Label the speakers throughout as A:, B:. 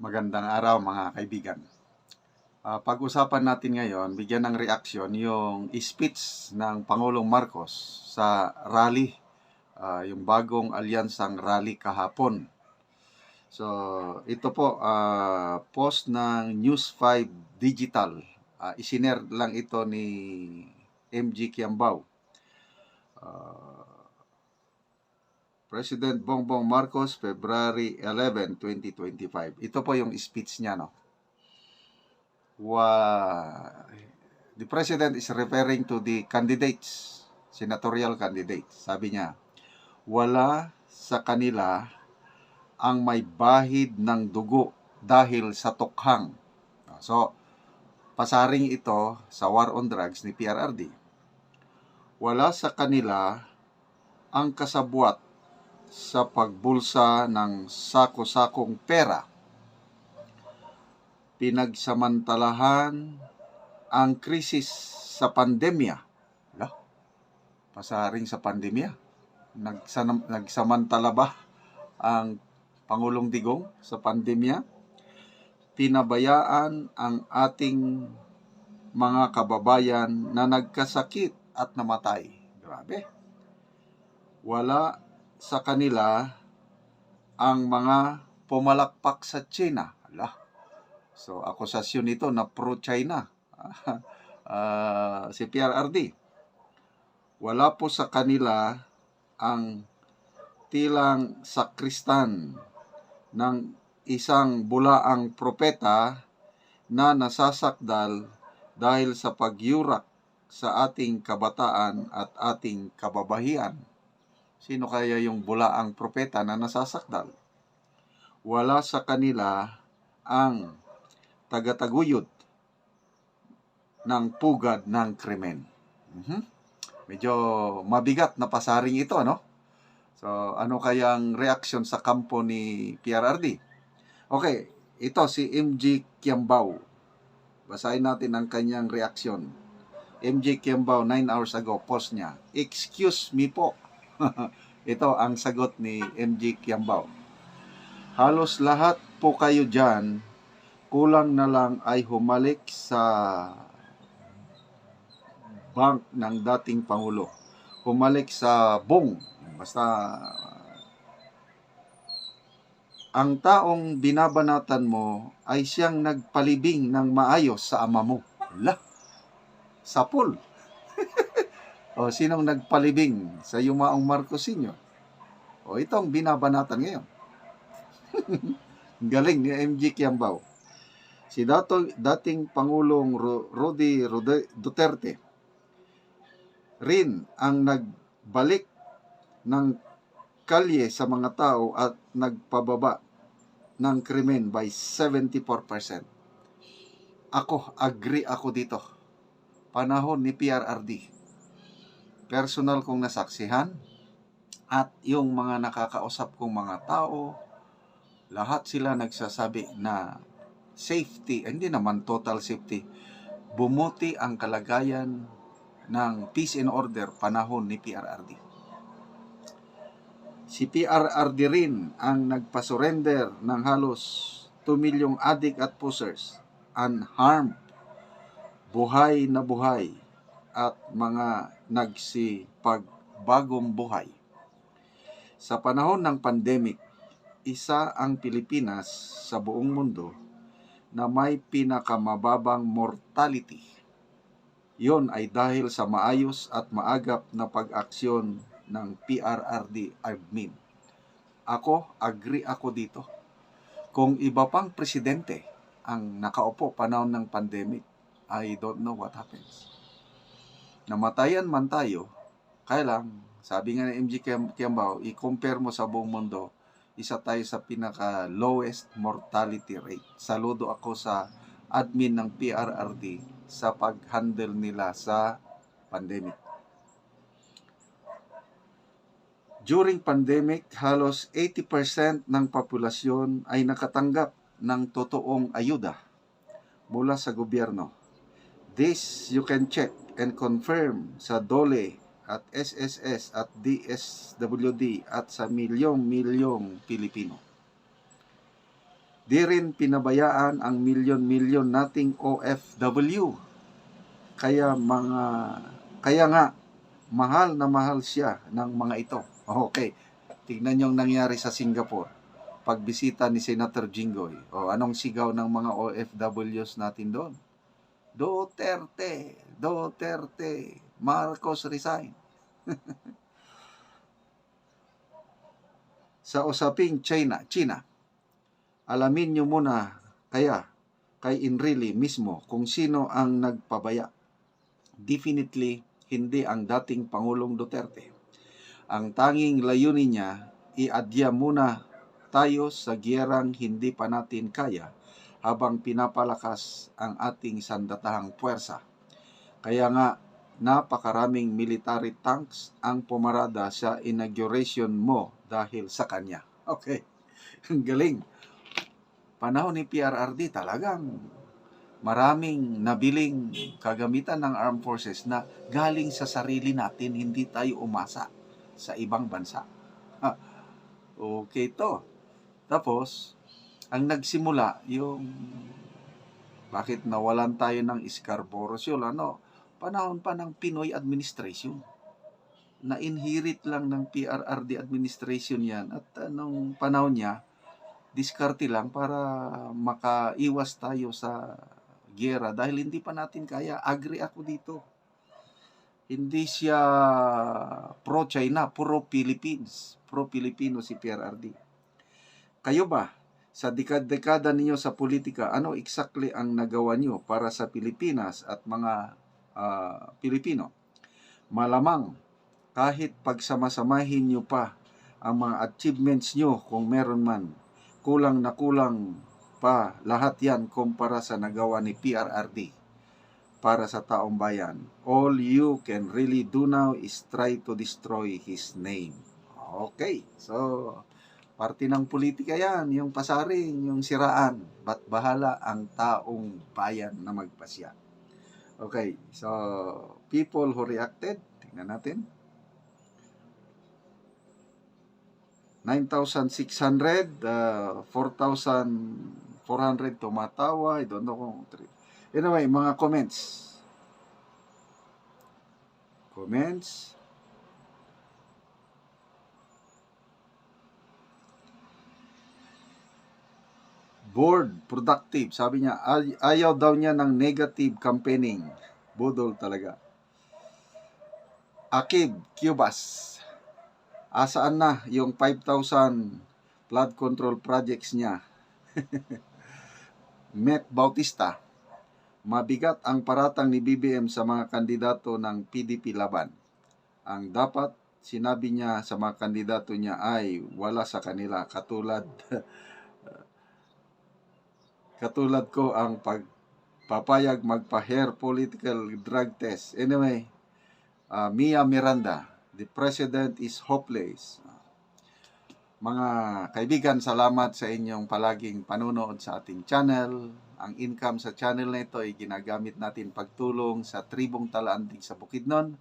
A: Magandang araw mga kaibigan. Ah, pag-usapan natin ngayon, bigyan ng reaksyon yung speech ng Pangulong Marcos sa rally, ah, yung bagong alyansang rally kahapon. So, ito po, ah, post ng News 5 Digital. Ah, isiner lang ito ni MG Kiambao. Ah, President Bongbong Marcos, February 11, 2025. Ito po yung speech niya, no? Wa the president is referring to the candidates, senatorial candidates. Sabi niya, wala sa kanila ang may bahid ng dugo dahil sa tukhang. So, pasaring ito sa war on drugs ni PRRD. Wala sa kanila ang kasabwat sa pagbulsa ng sako-sakong pera. Pinagsamantalahan ang krisis sa pandemya. Ala, pasaring sa pandemya. Nagsanam, nagsamantala ba ang Pangulong Digong sa pandemya? Pinabayaan ang ating mga kababayan na nagkasakit at namatay. Grabe. Wala sa kanila ang mga pumalakpak sa China. Ala. So, akusasyon nito na pro-China. Ah, si PRRD. Wala po sa kanila ang tilang sakristan ng isang bulaang propeta na nasasakdal dahil sa pagyurak sa ating kabataan at ating kababahian. Sino kaya yung bulaang propeta na nasasakdal? Wala sa kanila ang tagataguyod ng pugad ng krimen. Mhm. Medyo mabigat na pasaring ito, no? So, ano kayang reaksyon sa kampo ni PRRD? Okay, ito si MG Kiambao. Basahin natin ang kanyang reaksyon. MJ Kiambao, 9 hours ago, post niya. Excuse me po. Ito ang sagot ni MJ Kiambao. Halos lahat po kayo dyan, kulang na lang ay humalik sa bank ng dating Pangulo. Humalik sa bong. Basta ang taong binabanatan mo ay siyang nagpalibing ng maayos sa ama mo. Wala. Sapul. O sinong nagpalibing sa yumaong Marcos Sr.? O itong binabanatan ngayon. Galing ni MG Kiambao. Si dato, dating Pangulong Rode- Duterte rin ang nagbalik ng kalye sa mga tao at nagpababa ng krimen by 74%. Ako, agree ako dito. Panahon ni PRRD. Personal kong nasaksihan at yung mga nakakausap kong mga tao, lahat sila nagsasabi na safety, hindi naman total safety, bumuti ang kalagayan ng peace and order panahon ni PRRD. Si PRRD rin ang nagpasurrender ng halos 2 milyong adik at pusers unharmed, buhay na buhay at mga nagsipagbagong buhay. Sa panahon ng pandemic, isa ang Pilipinas sa buong mundo na may pinakamababang mortality yon ay dahil sa maayos at maagap na pag-aksyon ng PRRD admin. Ako, agree ako dito. Kung iba pang presidente ang nakaupo panahon ng pandemic, I don't know what happens. Namatayan man tayo, kaya lang, sabi nga ng MG Kiam- Kiambao, i-compare mo sa buong mundo, isa tayo sa pinaka lowest mortality rate. Saludo ako sa admin ng PRRD sa pag-handle nila sa pandemic. During pandemic, halos 80% ng populasyon ay nakatanggap ng totoong ayuda mula sa gobyerno. This you can check and confirm sa DOLE at SSS at DSWD at sa milyong-milyong Pilipino. Di rin pinabayaan ang milyon-milyon nating OFW. Kaya mga kaya nga mahal na mahal siya ng mga ito. Okay. Tignan yung nangyari sa Singapore. Pagbisita ni Senator Jinggoy. O anong sigaw ng mga OFWs natin doon? Duterte, Duterte, Marcos resign. sa usaping China, China, alamin nyo muna kaya kay Enrile mismo kung sino ang nagpabaya. Definitely, hindi ang dating Pangulong Duterte. Ang tanging layunin niya, iadya muna tayo sa giyerang hindi pa natin kaya habang pinapalakas ang ating sandatahang puwersa. Kaya nga, napakaraming military tanks ang pumarada sa inauguration mo dahil sa kanya. Okay, ang galing. Panahon ni PRRD talagang maraming nabiling kagamitan ng armed forces na galing sa sarili natin, hindi tayo umasa sa ibang bansa. Okay to. Tapos, ang nagsimula, yung bakit nawalan tayo ng Scarborough Shoal, ano, panahon pa ng Pinoy administration. Na-inherit lang ng PRRD administration yan at anong panahon niya, diskarte lang para makaiwas tayo sa gera dahil hindi pa natin kaya. Agree ako dito. Hindi siya pro-China, pro-Philippines. Pro-Filipino si PRRD. Kayo ba, sa dekad-dekada ninyo sa politika, ano exactly ang nagawa niyo para sa Pilipinas at mga ah, Pilipino? Malamang, kahit pagsamasamahin niyo pa ang mga achievements niyo kung meron man, kulang na kulang pa lahat yan kumpara sa nagawa ni PRRD para sa taong bayan. All you can really do now is try to destroy his name. Okay, so parte ng politika yan, yung pasaring, yung siraan. Ba't bahala ang taong bayan na magpasya? Okay, so people who reacted, tingnan natin. 9,600, uh, 4,400 tumatawa. I don't know kung... Anyway, mga comments. Comments. Bored, productive. Sabi niya, ay- ayaw daw niya ng negative campaigning. Budol talaga. Akid, Cubas. Asaan na yung 5,000 flood control projects niya? Met Bautista. Mabigat ang paratang ni BBM sa mga kandidato ng PDP laban. Ang dapat sinabi niya sa mga kandidato niya ay wala sa kanila katulad katulad ko ang pagpapayag magpa-hair political drug test. Anyway, uh, Mia Miranda, the president is hopeless. Mga kaibigan, salamat sa inyong palaging panunood sa ating channel. Ang income sa channel na ito ay ginagamit natin pagtulong sa tribong Talaandig sa Bukidnon.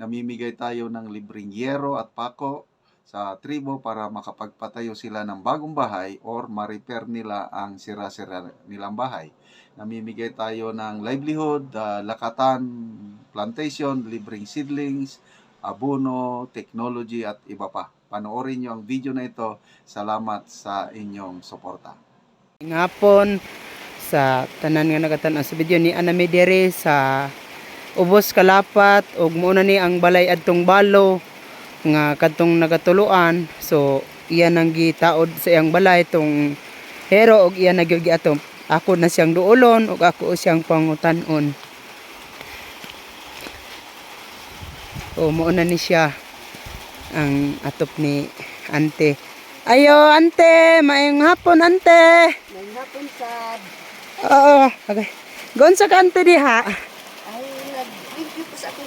A: Namimigay tayo ng libreng yero at pako sa tribo para makapagpatayo sila ng bagong bahay or ma-repair nila ang sira-sira nilang bahay. Namimigay tayo ng livelihood, ah, lakatan, plantation, libreng seedlings, abono, technology at iba pa. Panoorin nyo ang video na ito. Salamat sa inyong suporta.
B: Ngapon sa tanan nga nagatan sa video ni Ana Medere sa Ubos Kalapat ug mao na ni ang balay adtong balo nga kadtong nagatuluan so iya nang gitaod sa iyang balay tong hero og iya nagyud ato ako na siyang duolon ug ako siyang pangutanon o mao na ni siya ang atop ni ante ayo ante maayong hapon ante
C: May hapon sad.
B: Oo, okay. Gon sa kante diha.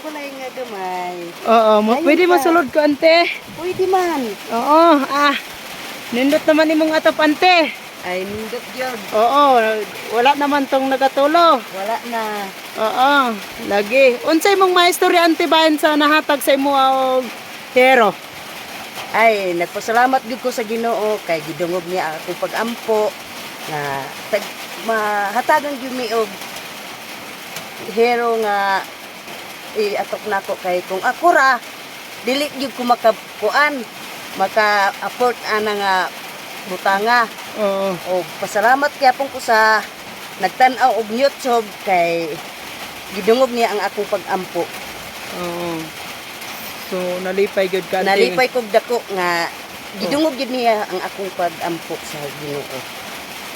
C: Ay, nag-review ko sa akong balay nga gamay.
B: Oo, mo
C: Ayun
B: pwede
C: ka.
B: masulod ko ante.
C: Pwede man.
B: Oo, ah. Nindot naman imong atop ante.
C: Ay, nindot yun.
B: Oo, wala naman tong nagatulo.
C: Wala na.
B: Oo, lagi. Unsay mong maistorya ante bahin sa nahatag sa imo og hero?
C: Ay, nagpasalamat gyud ko sa Ginoo kay gidungog niya ako pag-ampo. nga tag mahatagan gyud mi og hero nga i-atok nako kay kung ako ra dili gyud ko makakuan maka-afford ana nga butanga
B: Oo.
C: o pasalamat kaya pong ko sa nagtan-aw og YouTube kay gidungog niya ang akong pag-ampo
B: Oo. So nalipay gyud ka.
C: nalipay kog dako nga gidungog gyud niya ang akong pag-ampo sa Ginoo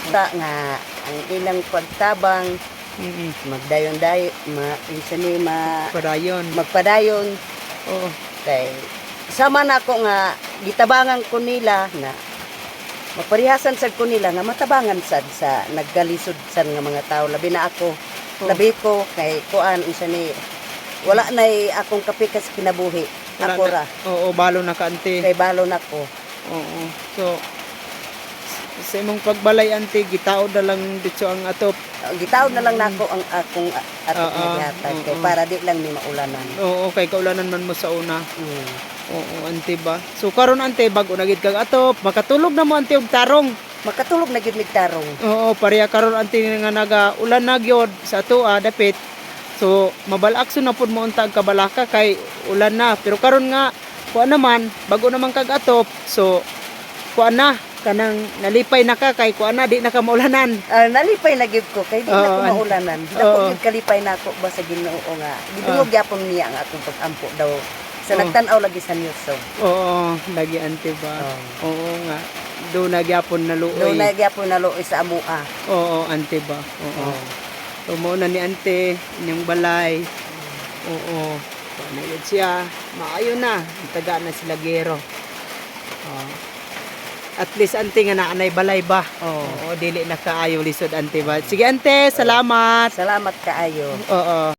C: ta nga ang ilang pagtabang
B: Mm.
C: magdayon-dayon ma insa ni ma
B: Padayon.
C: magpadayon
B: Oo.
C: kay sama na ako nga gitabangan ko nila na maparihasan sad ko nila nga matabangan sad sa naggalisod sad nga mga tao labi na ako
B: Oo.
C: labi ko kay kuan unsa ni wala na akong kapikas kinabuhi
B: Wala
C: ako
B: na-
C: ra
B: Oo, balo na ka ante.
C: kay balon ako
B: Oo. So sa imong pagbalay ante gitaod na lang dito ang atop.
C: gitawd na lang nako ang akong ato
B: Oo,
C: nga gihatag kay
B: oo.
C: para di lang ni maulanan
B: Oo, kay kaulanan man mo sa una.
C: mm.
B: Oo, ante ba? So karon ante bago na gid kag atop, makatulog na mo ante og tarong.
C: makatulog na gyud mig tarong
B: Oo, pareha karon ante nga naga ulan na gyud sa atoa dapit. So mabalakso na pud mo unta ang kabalaka kay ulan na. Pero karon nga kuan naman bago naman kag atop. So kuan na kanang nalipay na ka kay kuan na di na ka maulanan.
C: Ah, nalipay na gyud ko kay di na ko
B: an-
C: maulanan. Dako gyud kalipay na ako ba sa Ginoo nga. Gidungog gyapon niya ang akong pag-ampo daw. Sa
B: Oo.
C: nagtan-aw lagi sa news so.
B: Oo, lagi ante ba? Oo nga. Do na gyapon na
C: Do
B: luoy.
C: na gyapon na luoy sa amua.
B: Oo, ante ba? Oo. So mo na ni ante inyong balay. Oo. Yun siya? Maayo na. Taga na sila gero. Oo. At least ante nga naanay balay ba?
C: Oh.
B: Oo, dili na kaayo lisod ante ba? Sige ante, salamat.
C: Salamat kaayo.
B: Oo.